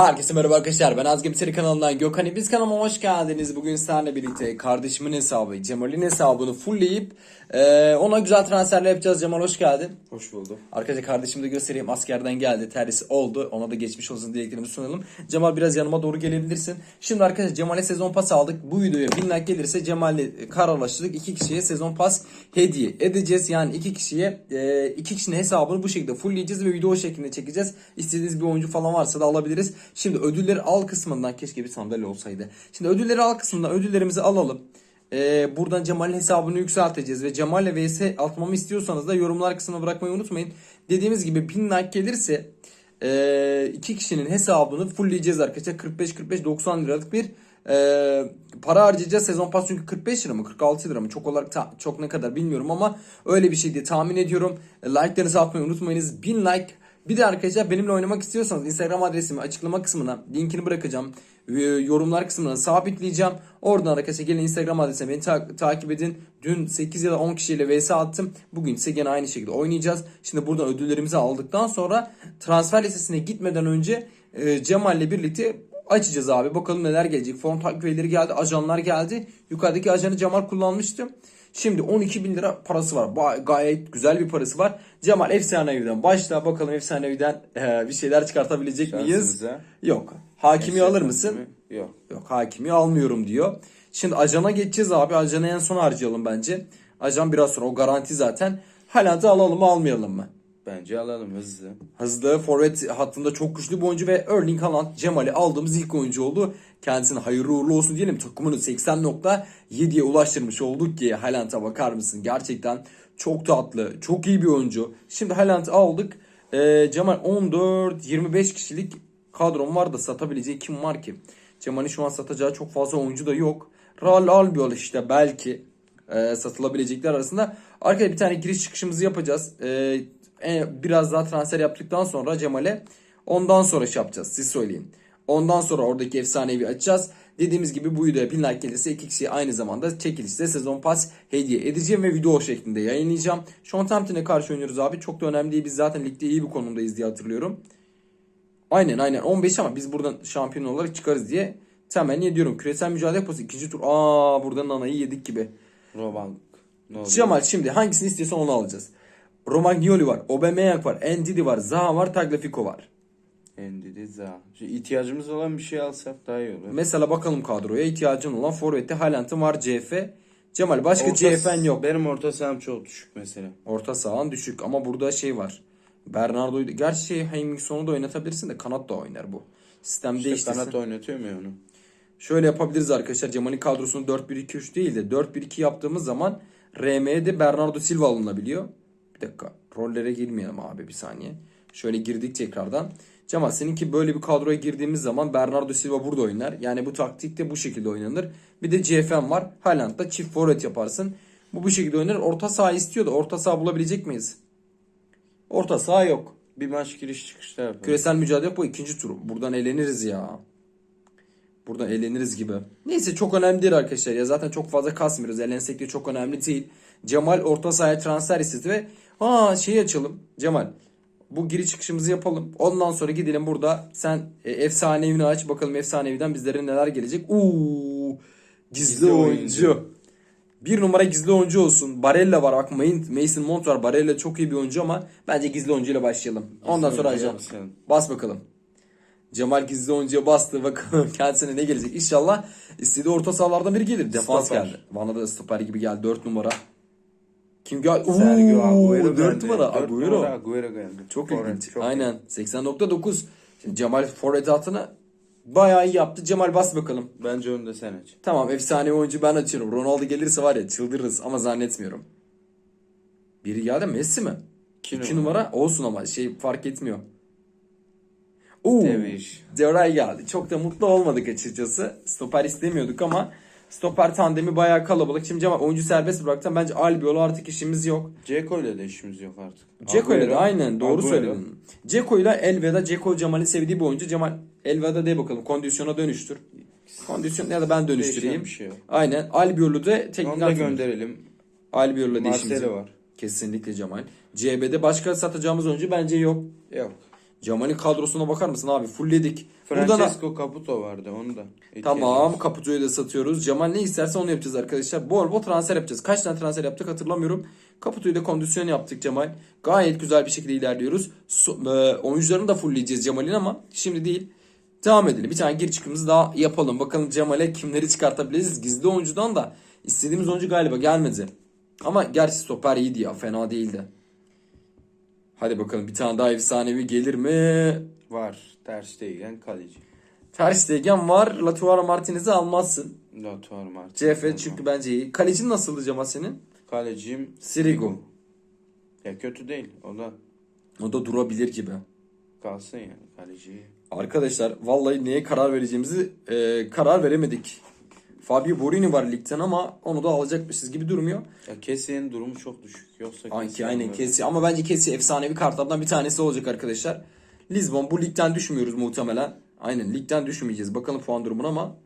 Herkese merhaba arkadaşlar ben Azgın Seri kanalından Gökhan İbiz kanalıma hoş geldiniz. Bugün sizlerle birlikte kardeşimin hesabı Cemal'in hesabını fullleyip eee, ona güzel transferler yapacağız. Cemal hoş geldin. Hoş buldum. Arkadaşlar kardeşimi de göstereyim askerden geldi terhisi oldu ona da geçmiş olsun dileklerimizi sunalım. Cemal biraz yanıma doğru gelebilirsin. Şimdi arkadaşlar Cemal'e sezon pas aldık. Bu videoya 1000 like gelirse Cemal'le kararlaştırdık. iki kişiye sezon pas hediye edeceğiz. Yani iki kişiye eee, iki kişinin hesabını bu şekilde fullleyeceğiz ve video şeklinde çekeceğiz. İstediğiniz bir oyuncu falan varsa da alabiliriz. Şimdi ödülleri al kısmından keşke bir sandalye olsaydı. Şimdi ödülleri al kısmından ödüllerimizi alalım. Ee, buradan Cemal'in hesabını yükselteceğiz ve Cemal'le vs atmamı istiyorsanız da yorumlar kısmına bırakmayı unutmayın. Dediğimiz gibi 1000 like gelirse ee, iki kişinin hesabını fullleyeceğiz arkadaşlar. 45-45-90 liralık bir ee, para harcayacağız. Sezon pas çünkü 45 lira mı 46 lira mı çok olarak ta- çok ne kadar bilmiyorum ama öyle bir şey diye tahmin ediyorum. E, Like'larınızı atmayı unutmayınız. 1000 like bir de arkadaşlar benimle oynamak istiyorsanız Instagram adresimi açıklama kısmına linkini bırakacağım. Ee, Yorumlar kısmına sabitleyeceğim. Oradan arkadaşlar gelin Instagram adresine beni ta- takip edin. Dün 8 ya da 10 kişiyle vs attım. Bugün ise gene aynı şekilde oynayacağız. Şimdi buradan ödüllerimizi aldıktan sonra transfer listesine gitmeden önce e, Cemal'le birlikte açacağız abi. Bakalım neler gelecek. Form takip üyeleri geldi. Ajanlar geldi. Yukarıdaki ajanı Cemal kullanmıştı. Şimdi 12 bin lira parası var. Ba- gayet güzel bir parası var. Cemal efsanevi'den başla. Bakalım efsanevi'den e, bir şeyler çıkartabilecek miyiz? Şansınıza. Yok. Hakimi alır mısın? Yok. Yok hakimi almıyorum diyor. Şimdi ajana geçeceğiz abi. Ajanı en son harcayalım bence. Ajan biraz sonra o garanti zaten. Haaland'ı alalım mı almayalım mı? Bence alalım hızlı. Hızlı forvet hattında çok güçlü bir oyuncu ve Erling Haaland Cemal'i aldığımız ilk oyuncu oldu. Kendisine hayırlı uğurlu olsun diyelim. Takımını 80.7'ye ulaştırmış olduk ki Haaland'a bakar mısın? Gerçekten çok tatlı, çok iyi bir oyuncu. Şimdi Haaland'ı aldık. Ee, Cemal 14-25 kişilik kadrom var da satabileceği kim var ki? Cemal'in şu an satacağı çok fazla oyuncu da yok. Real Albiol işte belki e, satılabilecekler arasında. Arkaya bir tane giriş çıkışımızı yapacağız. E, e, biraz daha transfer yaptıktan sonra Cemal'e ondan sonra şey yapacağız. Siz söyleyin. Ondan sonra oradaki efsanevi açacağız. Dediğimiz gibi bu videoya 1000 like gelirse iki kişiye aynı zamanda çekilişte sezon pas hediye edeceğim ve video şeklinde yayınlayacağım. Southampton'e karşı oynuyoruz abi. Çok da önemli değil. Biz zaten ligde iyi bir konumdayız diye hatırlıyorum. Aynen aynen 15 ama biz buradan şampiyon olarak çıkarız diye temenni ediyorum. Küresel mücadele pası ikinci tur. Aa buradan nanayı yedik gibi. Robank. Cemal şimdi hangisini istiyorsan onu alacağız. Romagnoli var, Aubameyang var, Ndidi var, Zaha var, Tagliafico var. Endidi za. Şu ihtiyacımız olan bir şey alsak daha iyi olur. Mesela bakalım kadroya ihtiyacın olan forvette Haaland'ın var CF. Cemal başka Orta- CF'n yok. Benim orta saham çok düşük mesela. Orta sahan düşük ama burada şey var. Bernardo'yu gerçi şey Hemingsson'u da oynatabilirsin de kanat da oynar bu. Sistem İşte değiştirsin. kanat oynatıyor mu onu? Şöyle yapabiliriz arkadaşlar. Cemal'in kadrosunu 4-1-2-3 değil de 4-1-2 yaptığımız zaman RM'de Bernardo Silva alınabiliyor. Bir dakika. Rollere girmeyelim abi bir saniye. Şöyle girdik tekrardan. Cemal seninki böyle bir kadroya girdiğimiz zaman Bernardo Silva burada oynar. Yani bu taktikte bu şekilde oynanır. Bir de CFM var. Haaland'da çift forvet yaparsın. Bu bu şekilde oynanır. Orta saha istiyor da orta saha bulabilecek miyiz? Orta saha yok. Bir maç giriş çıkışta yapalım. Küresel mücadele bu ikinci tur. Buradan eleniriz ya. Buradan eleniriz gibi. Neyse çok önemli değil arkadaşlar ya. Zaten çok fazla kasmıyoruz. Elensek de çok önemli değil. Cemal orta sahaya transfer istedi ve aa şeyi açalım. Cemal bu giri çıkışımızı yapalım. Ondan sonra gidelim burada. Sen e, efsanevini aç. Bakalım efsaneviden bizlere neler gelecek. Uuu gizli, Gizli oyuncu. oyuncu. Bir numara gizli oyuncu olsun. Barella var. Bak Mason Mount var. Barella çok iyi bir oyuncu ama bence gizli oyuncuyla başlayalım. Ondan sonra basalım. Bas bakalım. Cemal gizli oyuncuya bastı. Bakalım kendisine ne gelecek. İnşallah istediği orta sahalardan biri gelir. Defans Stoper. geldi. Bana da stoper gibi geldi. 4 numara. Kim geldi? Ooo Agüero 4 geldi. numara. Agüero. Agüero geldi. Çok Forvet, ilginç. çok Aynen. 80.9. Şimdi Cemal forvet hatını bayağı iyi yaptı. Cemal bas bakalım. Bence da sen aç. Tamam efsane oyuncu ben açıyorum. Ronaldo gelirse var ya çıldırırız ama zannetmiyorum. Biri geldi Messi mi? İki 2 numara. numara olsun ama şey fark etmiyor. Oo, Teviş. Deray geldi. Çok da mutlu olmadık açıkçası. Stoper istemiyorduk ama stoper tandemi bayağı kalabalık. Şimdi Cemal oyuncu serbest bıraktım. Bence Albiol'u artık işimiz yok. Ceko ile de işimiz yok artık. Ceko ile de aynen doğru Agüero. söyledin. Ceko ile Elveda. Ceko Cemal'in sevdiği bir oyuncu. Cemal Elveda de bakalım kondisyona dönüştür. Kondisyon ya da ben dönüştüreyim. Değişen bir şey yok. Aynen. Albiol'u da teknik Onu da antrenör. gönderelim. Albiol'la da işimiz Marcelo yok. var. Kesinlikle Cemal. CB'de başka satacağımız oyuncu bence yok. Yok. Cemal'in kadrosuna bakar mısın abi? Fullledik. Burada da- Francesco Caputo vardı onu da. Tamam. Caputo'yu da satıyoruz. Cemal ne isterse onu yapacağız arkadaşlar. Bol bol transfer yapacağız. Kaç tane transfer yaptık hatırlamıyorum. Caputo'yu da kondisyon yaptık Cemal. Gayet güzel bir şekilde ilerliyoruz. So- e, oyuncularını da fullleyeceğiz Cemal'in ama şimdi değil. Devam edelim. Bir tane gir çıkımızı daha yapalım. Bakalım Cemal'e kimleri çıkartabiliriz. Gizli oyuncudan da istediğimiz oyuncu galiba gelmedi. Ama gerçi stoper iyiydi ya. Fena değildi. Hadi bakalım bir tane daha efsanevi gelir mi? Var. Ter Stegen kaleci. Ter Stegen var. Lautaro Martinez'i almazsın. Lautaro Martinez. CF çünkü bence iyi. Kalecin nasıldı Cemal senin? Kalecim Sirigu. ya kötü değil. O da O da durabilir gibi. kalsın yani kaleci. Arkadaşlar vallahi neye karar vereceğimizi e, karar veremedik. Fabio Borini var ligden ama onu da alacakmışız gibi durmuyor. Ya Kessi'nin durumu çok düşük. Yoksa Anki aynen. Kesi ama bence Kesi efsanevi kartlardan bir tanesi olacak arkadaşlar. Lisbon bu ligden düşmüyoruz muhtemelen. Aynen ligden düşmeyeceğiz. Bakalım puan durumuna ama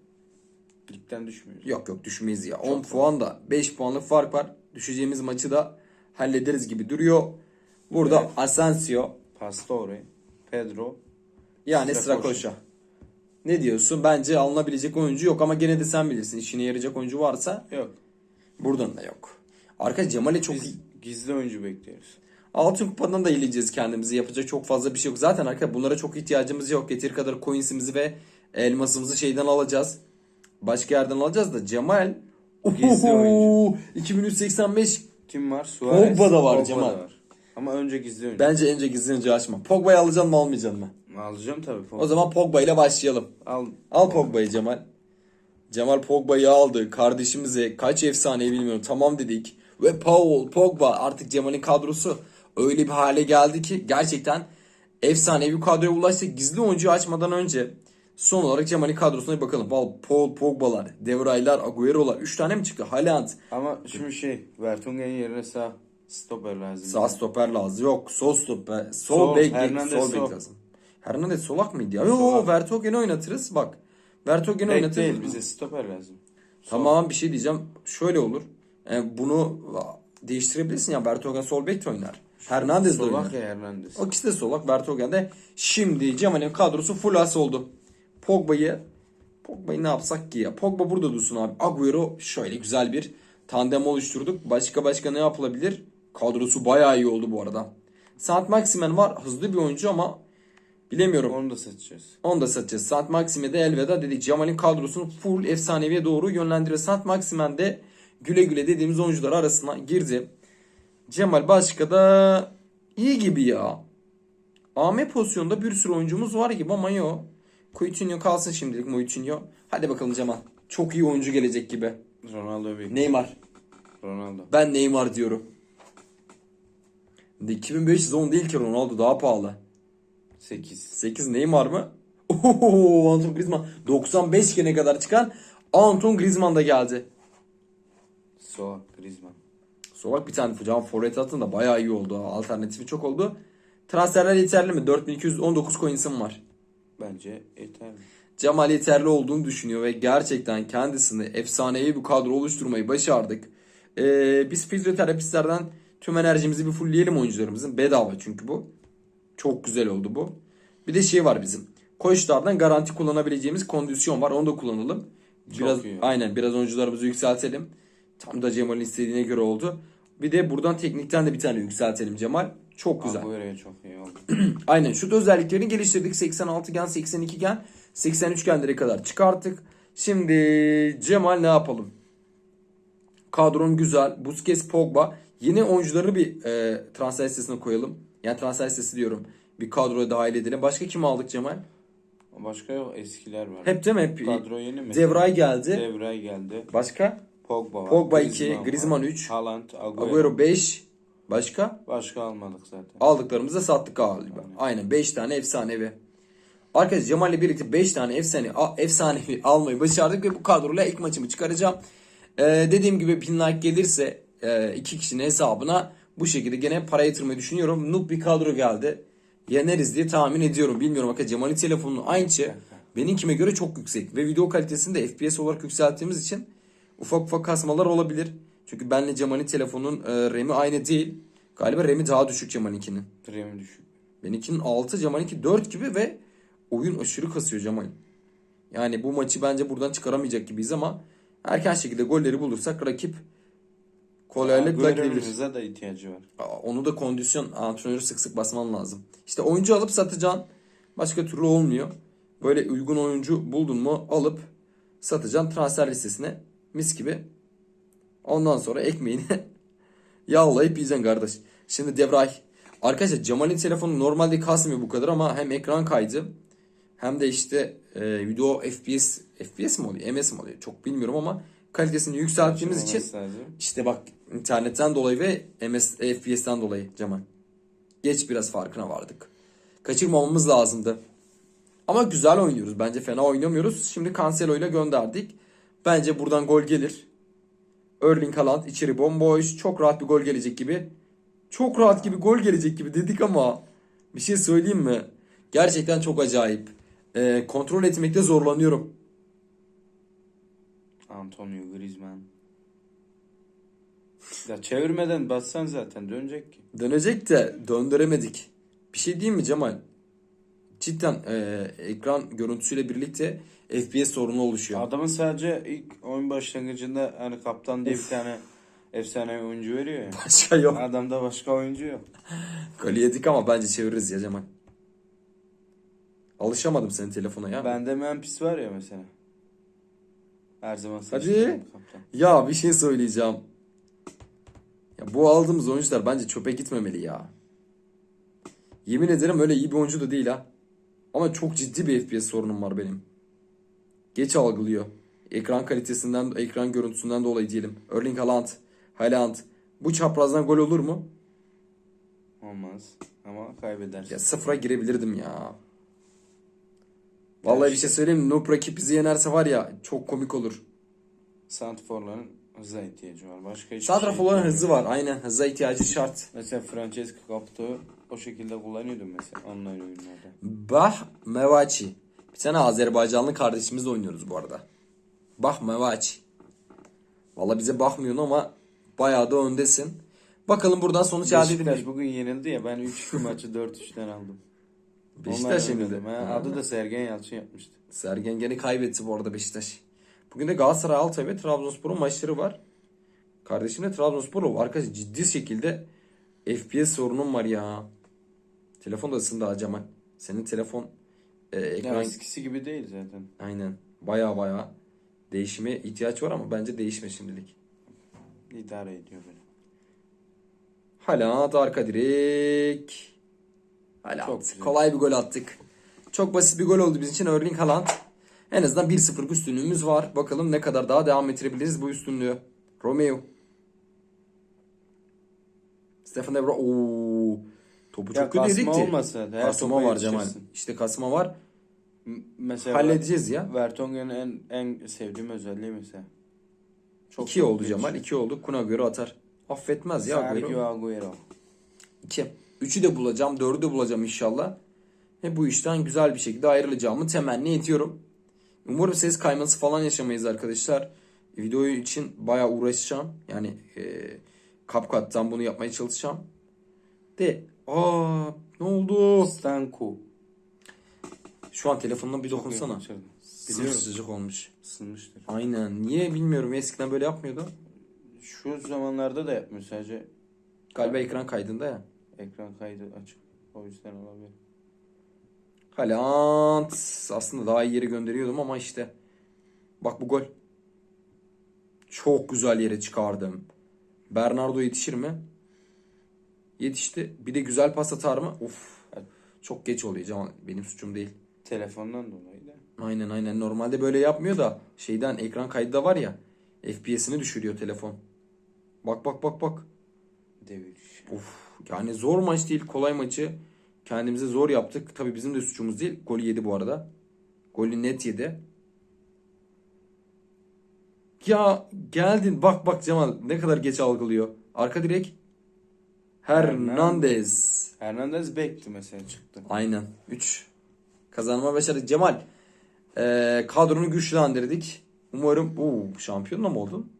Ligden düşmüyoruz. yok yok düşmeyiz ya. 10 puan da 5 puanlık fark var. Düşeceğimiz maçı da hallederiz gibi duruyor. Burada Evet. Asensio Pastore, Pedro, Yani Strakoşa. Ne diyorsun? Bence alınabilecek oyuncu yok ama gene de sen bilirsin. İşine yarayacak oyuncu varsa yok. buradan da yok. Arka Cemal'e çok Biz gizli oyuncu bekliyoruz. Altın kupadan da iyileyeceğiz kendimizi. Yapacak çok fazla bir şey yok. Zaten arka bunlara çok ihtiyacımız yok. Yeteri kadar coinsimizi ve elmasımızı şeyden alacağız. Başka yerden alacağız da Cemal Gizli oyuncu. 2385 Kim var? Suarez. Pogba da var, Cemal. Ama önce gizli oyuncu. Bence önce gizlice açma. Pogba'yı alacaksın mı almayacaksın mı? Alacağım tabii. Pogba. O zaman Pogba ile başlayalım. Al. Al Pogba'yı Cemal. Cemal Pogba'yı aldı. Kardeşimize kaç efsane bilmiyorum. Tamam dedik. Ve Paul Pogba artık Cemal'in kadrosu öyle bir hale geldi ki gerçekten efsanevi kadroya ulaştık. Gizli oyuncuyu açmadan önce son olarak Cemal'in kadrosuna bir bakalım. Paul, Paul Pogba'lar, Devraylar, Agüero'lar 3 tane mi çıktı? Haaland. Ama şimdi şey, Vertonghen'in yerine sağ stoper lazım. Sağ stoper lazım. Yok sol stoper. Sol, Sol, bek, sol bek lazım. Hernandez solak mıydı ya? Yok Solak. Vertonghen'i oynatırız. Bak. Vertonghen'i Bek oynatırız. değil bize stoper lazım. Tamam bir şey diyeceğim. Şöyle olur. Yani bunu değiştirebilirsin ya. Bertogen sol bek de oynar. Hernandez de oynar. Solak ya Hernandez. O ikisi de solak. Bertogen de şimdi Cemal'in kadrosu full as oldu. Pogba'yı Pogba'yı ne yapsak ki ya? Pogba burada dursun abi. Agüero şöyle güzel bir tandem oluşturduk. Başka başka ne yapılabilir? Kadrosu bayağı iyi oldu bu arada. Saint Maximen var. Hızlı bir oyuncu ama bilemiyorum. Onu da satacağız. Onu da satacağız. Sant Maxim'e de elveda dedik. Cemal'in kadrosunu full efsaneviye doğru yönlendiriyor. Sant Maximen de güle güle dediğimiz oyuncular arasına girdi. Cemal başka da iyi gibi ya. AM pozisyonda bir sürü oyuncumuz var gibi ama yok. Coutinho kalsın şimdilik Coutinho. Hadi bakalım Cemal. Çok iyi oyuncu gelecek gibi. Ronaldo bekliyor. Neymar. Ronaldo. Ben Neymar diyorum. De 2510 değil ki Ronaldo daha pahalı. 8. 8 Neymar mı? Oho, Anton Griezmann. 95 gene kadar çıkan Anton Griezmann da geldi. Solak, Griezmann. Solak bir tane Can forvet attın da bayağı iyi oldu. Alternatifi çok oldu. Transferler yeterli mi? 4219 coins'im var. Bence yeter. Cemal yeterli olduğunu düşünüyor ve gerçekten kendisini efsanevi bir kadro oluşturmayı başardık. Ee, biz fizyoterapistlerden tüm enerjimizi bir fullleyelim oyuncularımızın. Bedava çünkü bu. Çok güzel oldu bu. Bir de şey var bizim. Koçlardan garanti kullanabileceğimiz kondisyon var. Onu da kullanalım. Çok Biraz iyi. aynen biraz oyuncularımızı yükseltelim. Tam da Cemal'in istediğine göre oldu. Bir de buradan teknikten de bir tane yükseltelim Cemal. Çok güzel. Agüero'ya çok iyi oldu. Aynen şut özelliklerini geliştirdik. 86 gen, 82 gen, 83 genlere kadar çıkarttık. Şimdi Cemal ne yapalım? Kadron güzel. Busquets, Pogba. Yeni oyuncuları bir e, transfer listesine koyalım. Yani transfer listesi diyorum. Bir kadroya dahil edelim. Başka kim aldık Cemal? Başka yok eskiler var. Hep değil mi? Hep Kadro yeni mi? Devray geldi. Devray geldi. Başka? Pogba var. Pogba iki, Griezmann var. Griezmann üç. Haaland, Agüero. Agüero 5. Başka? Başka almadık zaten. Aldıklarımızı da sattık galiba. Aynen 5 tane efsanevi. Arkadaşlar Cemal'le birlikte 5 tane efsane, efsanevi almayı başardık ve bu kadroyla ilk maçımı çıkaracağım. Ee, dediğim gibi 1000 like gelirse e, iki kişinin hesabına bu şekilde gene para yatırmayı düşünüyorum. Noob bir kadro geldi. Yeneriz diye tahmin ediyorum. Bilmiyorum arkadaşlar Cemal'in telefonunun aynısı benimkime göre çok yüksek. Ve video kalitesini de FPS olarak yükselttiğimiz için ufak ufak kasmalar olabilir. Çünkü benle Cemal'in telefonunun e, RAM'i aynı değil. Galiba RAM'i daha düşük Cemal'inkinin. Premi düşük. Benimkinin 6, Cemal'inki 4 gibi ve oyun aşırı kasıyor Cemal. Yani bu maçı bence buradan çıkaramayacak gibiyiz ama erken şekilde golleri bulursak rakip kolaylıkla gidebilir. da ihtiyacı var. Onu da kondisyon antrenörü sık sık basman lazım. İşte oyuncu alıp satacaksın. Başka türlü olmuyor. Böyle uygun oyuncu buldun mu alıp satacaksın transfer listesine mis gibi. Ondan sonra ekmeğini yağlayıp yiyeceksin kardeş. Şimdi Devray. Arkadaşlar Cemal'in telefonu normalde kasmıyor bu kadar ama hem ekran kaydı hem de işte e, video FPS FPS mi oluyor MS mi oluyor çok bilmiyorum ama kalitesini yükselttiğimiz için lazım. işte bak internetten dolayı ve MS FPS'ten dolayı Cemal. Geç biraz farkına vardık. Kaçırmamamız lazımdı. Ama güzel oynuyoruz. Bence fena oynamıyoruz. Şimdi Cancelo ile gönderdik. Bence buradan gol gelir. Erling Haaland içeri bomboş. Çok rahat bir gol gelecek gibi. Çok rahat gibi gol gelecek gibi dedik ama bir şey söyleyeyim mi? Gerçekten çok acayip. Ee, kontrol etmekte zorlanıyorum. Antonio Griezmann. Ya çevirmeden bassan zaten dönecek ki. Dönecek de döndüremedik. Bir şey diyeyim mi Cemal? Cidden e, ekran görüntüsüyle birlikte FPS sorunu oluşuyor. Adamın sadece ilk oyun başlangıcında hani kaptan diye bir tane efsane oyuncu veriyor ya. Başka yok. Adamda başka oyuncu yok. Golü yedik ama bence çeviririz ya Cemal. Alışamadım senin telefona ya. Bende Memphis var ya mesela. Her zaman Hadi. Ya bir şey söyleyeceğim. Ya bu aldığımız oyuncular bence çöpe gitmemeli ya. Yemin ederim öyle iyi bir oyuncu da değil ha. Ama çok ciddi bir FPS sorunum var benim. Geç algılıyor. Ekran kalitesinden, ekran görüntüsünden dolayı diyelim. Erling Haaland, Haaland. Bu çaprazdan gol olur mu? Olmaz. Ama kaybedersin. Ya sıfıra girebilirdim ya. Vallahi bir şey söyleyeyim mi? Noob rakip bizi yenerse var ya çok komik olur. Santrforların hıza ihtiyacı var. Başka hiçbir Santraforların şey hızı var. Aynen hıza ihtiyacı şart. Mesela Francesco Capto'yu o şekilde kullanıyordum mesela online oyunlarda. Bah Mevaçi. Bir tane Azerbaycanlı kardeşimizle oynuyoruz bu arada. Bah Mevaçi. Valla bize bakmıyorsun ama bayağı da öndesin. Bakalım buradan sonuç elde edilir. Beşiktaş bugün yenildi ya ben 3-2 maçı 4-3'ten aldım. Beşiktaş yenildi. Adı da Sergen Yalçın yapmıştı. Sergen gene kaybetti bu arada Beşiktaş. Bugün de Galatasaray Altay ve Trabzonspor'un maçları var. Kardeşimle Trabzonspor'u arkadaş ciddi şekilde FPS sorunum var ya. Telefon da ısındı ha Cemal. Senin telefon e, Ya ekran eskisi gibi değil zaten. aynen baya baya değişime ihtiyaç var ama bence değişme şimdilik. İdare ediyor beni. Haaland arka direk. Haaland. Çok güzel. Kolay bir gol attık. Çok basit bir gol oldu bizim için Erling Haaland. En azından 1-0 üstünlüğümüz var. Bakalım ne kadar daha devam ettirebiliriz bu üstünlüğü. Romeo. Stefan De Vrij. Oo. Topu Ya çok kötü ki. olmasa her Kasma topa var Cemal. yetişirsin. İşte kasma var. Mesela Halledeceğiz ya. Vertonghen'in en, en sevdiğim özelliği mesela. Çok 2 oldu Cemal. genç. 2 oldu. Kun Agüero atar. Affetmez ya Agüero. Sergio Agüero. 2. 3'ü de bulacağım. 4'ü de bulacağım inşallah. Ve bu işten güzel bir şekilde ayrılacağımı temenni ediyorum. Umarım ses kayması falan yaşamayız arkadaşlar. Video için bayağı uğraşacağım. Yani e, CapCut'tan bunu yapmaya çalışacağım. De aa ne oldu? Stanku. Şu an telefonuna bir dokunsana. Sıcak olmuş. Isınmıştır. Aynen. Niye bilmiyorum. Eskiden böyle yapmıyordu. Şu zamanlarda da yapmıyor sadece Galiba ekran kaydında ya. Ekran kaydı açık. O yüzden olabilir. Haaland aslında daha iyi yere gönderiyordum ama işte bak bu gol. Çok güzel yere çıkardım. Bernardo yetişir mi? Yetişti. Bir de güzel pas atar mı? Of. Çok geç oluyor Cemal. Benim suçum değil. Telefondan dolayı da. Aynen aynen. Normalde böyle yapmıyor da şeyden ekran kaydı da var ya. FPS'ini düşürüyor telefon. Bak bak bak bak. Devir. Of. Yani zor maç değil. Kolay maçı kendimize zor yaptık. Tabii bizim de suçumuz değil. Golü yedi bu arada. Golü net yedi. Ya geldin. Bak bak Cemal ne kadar geç algılıyor. Arka direk. Hernandez. Hernandez bekti mesela çıktı. Aynen. 3. Kazanma başarı. Cemal. Ee, kadronu güçlendirdik. Umarım. Oo, şampiyonla mı oldun?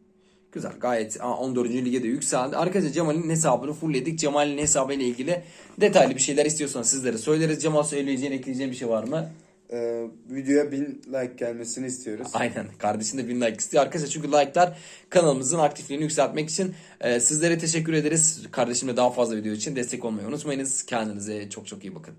Güzel gayet aa, 14. lige de yükseldi. Arkadaşlar Cemal'in hesabını fullledik. Cemal'in hesabıyla ilgili detaylı bir şeyler istiyorsanız sizlere söyleriz. Cemal söyleyeceğin ekleyeceğin bir şey var mı? Ee, videoya 1000 like gelmesini istiyoruz. Aynen. Kardeşim de bin like istiyor. Arkadaşlar çünkü like'lar kanalımızın aktifliğini yükseltmek için. Ee, sizlere teşekkür ederiz. Kardeşimle daha fazla video için destek olmayı unutmayınız. Kendinize çok çok iyi bakın.